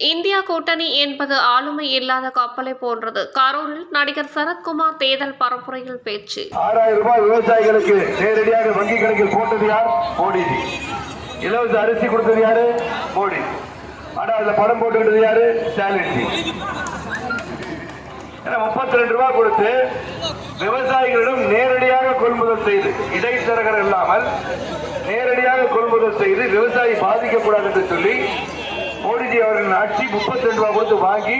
India கூட்டணி என்பது ஆளுமை இல்லாத கப்பலை போன்றது. கரூரில் நடிகர் சரத்குமார் தேர்தல் பரப்புரையில் பேச்சு. ஆறாயிரம் ரூபாய் விவசாயிகளுக்கு நேரடியாக வங்கி கணக்கில் போட்டது யார்? மோடி இலவச அரிசி கொடுத்தது யாரு? மோடி. ஆனா அதுல படம் போட்டுக்கிட்டது யாரு? ஸ்டாலின் ஏன்னா முப்பத்தி ரெண்டு ரூபாய் கொடுத்து விவசாயிகளிடம் நேரடியாக கொள்முதல் செய்து இடைத்தரகர் இல்லாமல் நேரடியாக கொள்முதல் செய்து விவசாயி பாதிக்கக்கூடாது என்று சொல்லி மோடிஜி அவர்களின் ஆட்சி முப்பத்தி ரெண்டு ரூபாய் கொடுத்து வாங்கி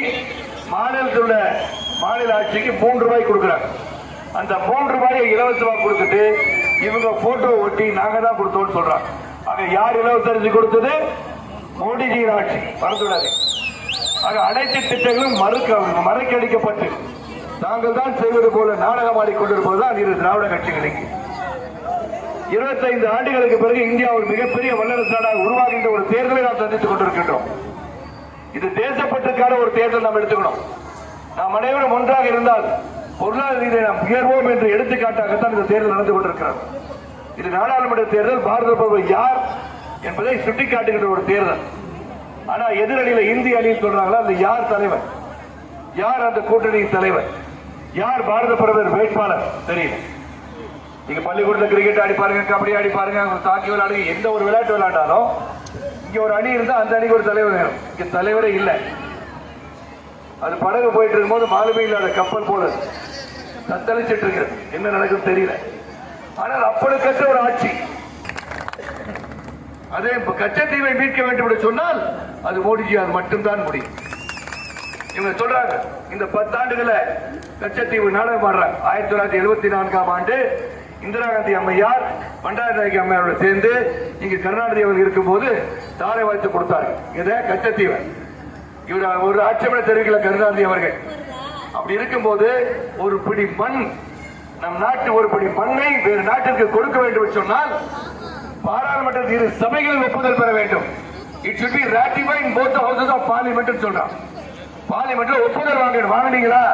மாநிலத்தில் உள்ள மாநில ஆட்சிக்கு மூன்று ரூபாய் கொடுக்குறாங்க அந்த மூன்று ரூபாயை இலவசமா கொடுத்துட்டு இவங்க போட்டோ ஒட்டி நாங்க தான் கொடுத்தோம்னு சொல்றாங்க. ஆக யார் இலவச அரிசி கொடுத்தது? மோடிஜி ஆட்சி. மறந்துவிடாதே. ஆக அனைத்து திட்டங்களும் மறுக்க மறைக்கடிக்கப்பட்டு நாங்கள் தான் செய்வது போல நாடகம் ஆடிக்கொண்டிருப்பதுதான் இரு திராவிட கட்சிகளுக்கு இருபத்தைந்து ஆண்டுகளுக்கு பிறகு இந்தியா ஒரு மிகப்பெரிய வல்லரசு நாடாக உருவாகின்ற ஒரு தேர்தலை நாம் சந்தித்துக் கொண்டிருக்கின்றோம். இது தேசப்பட்டுக்கான ஒரு தேர்தல் நாம் எடுத்துக்கணும். நாம் அனைவரும் ஒன்றாக இருந்தால் பொருளாதார ரீதியை நாம் உயர்வோம் என்று எடுத்துக்காட்டாகத்தான் இந்த தேர்தல் நடந்து கொண்டிருக்கிறது. இது நாடாளுமன்ற தேர்தல் பாரத பிரதமர் யார் என்பதை சுட்டிக்காட்டுகின்ற ஒரு தேர்தல். ஆனா எதிரணியில இந்திய அணின்னு சொல்றாங்களா அந்த யார் தலைவர்? யார் அந்த கூட்டணியின் தலைவர்? யார் பாரத பிரதமர் வேட்பாளர்? தெரியல. நீங்க பள்ளிக்கூடத்துல கிரிக்கெட் ஆடி பாருங்க கபடி ஆடி பாருங்க தாக்கி விளையாடுங்க எந்த ஒரு விளையாட்டு விளையாண்டாலும் இங்க ஒரு அணி இருந்தா அந்த அணிக்கு ஒரு தலைவர் வேணும். இங்க தலைவரே இல்லை. அது படகு போயிட்டு இருக்கும்போது மாலுமே இல்லாத கப்பல் போல தத்தளிச்சிட்டு இருக்கிறது. என்ன நடக்கும் தெரியல. ஆனால் அப்படிக்கற்ற ஒரு ஆட்சி. அதே கச்சத்தீவை மீட்க வேண்டும் என்று சொன்னால் அது மோடிஜியால் மட்டும்தான் முடியும். இவங்க சொல்றாங்க இந்த பத்தாண்டுகளை கச்சத்தீவு நாடகம் ஆடுறாங்க ஆயிரத்தி தொள்ளாயிரத்தி எழுபத்தி நான்காம் ஆண்டு இந்திரா காந்தி அம்மையார் பண்டார நாயகி அம்மையாரோட சேர்ந்து இங்கு கருணாநிதி அவர்கள் இருக்கும்போது தாரை வாய்த்து கொடுத்தார். இதை கச்சத்தீவை. இவர் ஒரு ஆட்சேபனை தெரிவிக்கல கருணாநிதி அவர்கள். அப்படி இருக்கும்போது ஒரு பிடி மண் நம் நாட்டு ஒரு பிடி மண்ணை வேறு நாட்டிற்கு கொடுக்க வேண்டும் என்று சொன்னால் பாராளுமன்ற இரு சபைகளில் ஒப்புதல் பெற வேண்டும். It should be ratify in both houses of parliament சொல்றான் பார்லிமெண்ட்ல ஒப்புதல் வாங்கணும். வாங்குனீங்களா?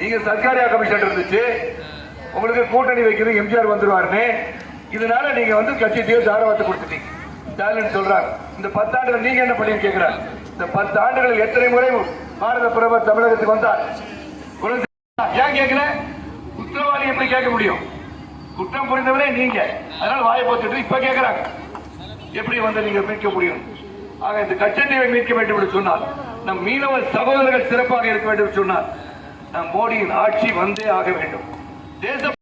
நீங்க சர்க்காரியா கமிஷன் இருந்துச்சு. உங்களுக்கு கூட்டணி வைக்கிறது எம்ஜிஆர் வந்துருவாருன்னு. இதனால நீங்க வந்து கட்சியத்தையோ தாரவாத்து கொடுத்துட்டீங்க. ஸ்டாலின் சொல்றாங்க இந்த பத்தாண்டுகள் நீங்க என்ன பண்ணி கேட்கிறார் இந்த பத்து ஆண்டுகளில் எத்தனை முறை பாரத பிரதமர் தமிழகத்துக்கு வந்தார்? ஏன் கேட்கல குற்றவாளி எப்படி கேட்க முடியும்? குற்றம் புரிந்தவரே நீங்க. அதனால வாயை போத்துட்டு இப்ப கேட்கிறாங்க எப்படி வந்து நீங்க மீட்க முடியும்? ஆக இந்த கச்சத்தீவை மீட்க வேண்டும் என்று சொன்னால் நம் மீனவ சகோதரர்கள் சிறப்பாக இருக்க வேண்டும் சொன்னால் நம் மோடியின் ஆட்சி வந்தே ஆக வேண்டும். ದೇಶ